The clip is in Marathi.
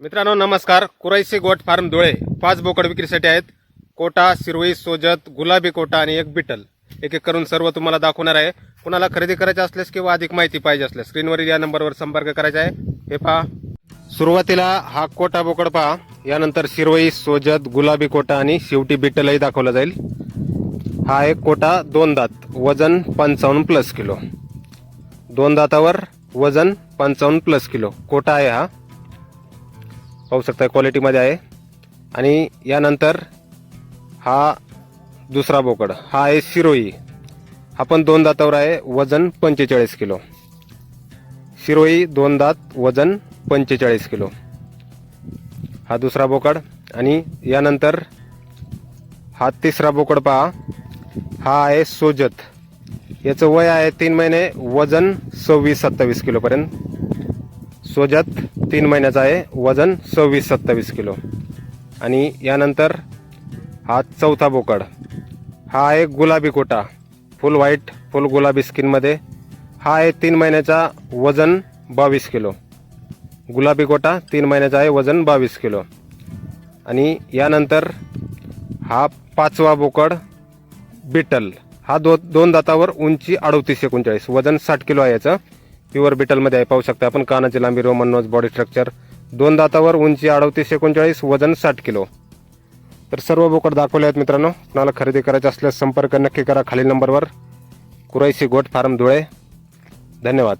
मित्रांनो नमस्कार. कुरायसी गोट फार्म धुळे पाच बोकड विक्रीसाठी आहेत. कोटा शिरवई सोजत गुलाबी कोटा आणि एक बिटल. एक एक करून सर्व तुम्हाला दाखवणार आहे. कुणाला खरेदी करायचे असल्यास किंवा अधिक माहिती पाहिजे असल्यास स्क्रीनवरील या नंबरवर संपर्क करायचा आहे. हे पहा. सुरुवातीला हा कोटा बोकड पहा. यानंतर शिरवई सोजत गुलाबी कोटा आणि शेवटी बिटलही दाखवला जाईल. हा एक कोटा दोन दात वजन पंचावन्न प्लस किलो. दोन दातावर वजन पंचावन्न प्लस किलो. कोटा आहे हा. पाहू शकता क्वालिटीमध्ये आहे. आणि यानंतर हा दुसरा बोकड हा आहे शिरोई. हा पण दोन दातावर आहे वजन पंचेचाळीस किलो. शिरोई दोन दात वजन पंचेचाळीस किलो. हा दुसरा बोकड आणि यानंतर हा तिसरा बोकड पहा. हा आहे सोजत. याचं वय आहे तीन महिने वजन सव्वीस सत्तावीस किलोपर्यंत. सोजत तीन महिन्याचा आहे. वजन सव्वीस सत्तावीस किलो. आणि यानंतर हा चौथा बोकड. हा आहे गुलाबी कोटा. फुल व्हाईट फुल गुलाबी स्किनमध्ये हा आहे तीन महिन्याचा वजन बावीस किलो. गुलाबी कोटा तीन महिन्याचा आहे वजन बावीस किलो. आणि यानंतर हा पाचवा बोकड बिटल. हा दो दोन दातावर उंची अडतीस एकोणचाळीस वजन साठ किलो आहे याचं. प्युअर बिटलमध्ये आहे. पाहू शकता आपण कानाची लांबी रोमन नोज बॉडी स्ट्रक्चर दोन दातावर उंची अडतीस एकोणचाळीस वजन साठ किलो. तर सर्व बोकड दाखवले आहेत मित्रांनो. तुम्हाला खरेदी करायचे असल्यास संपर्क नक्की करा खालील नंबरवर. Qureshi goat farm Dhule. धन्यवाद.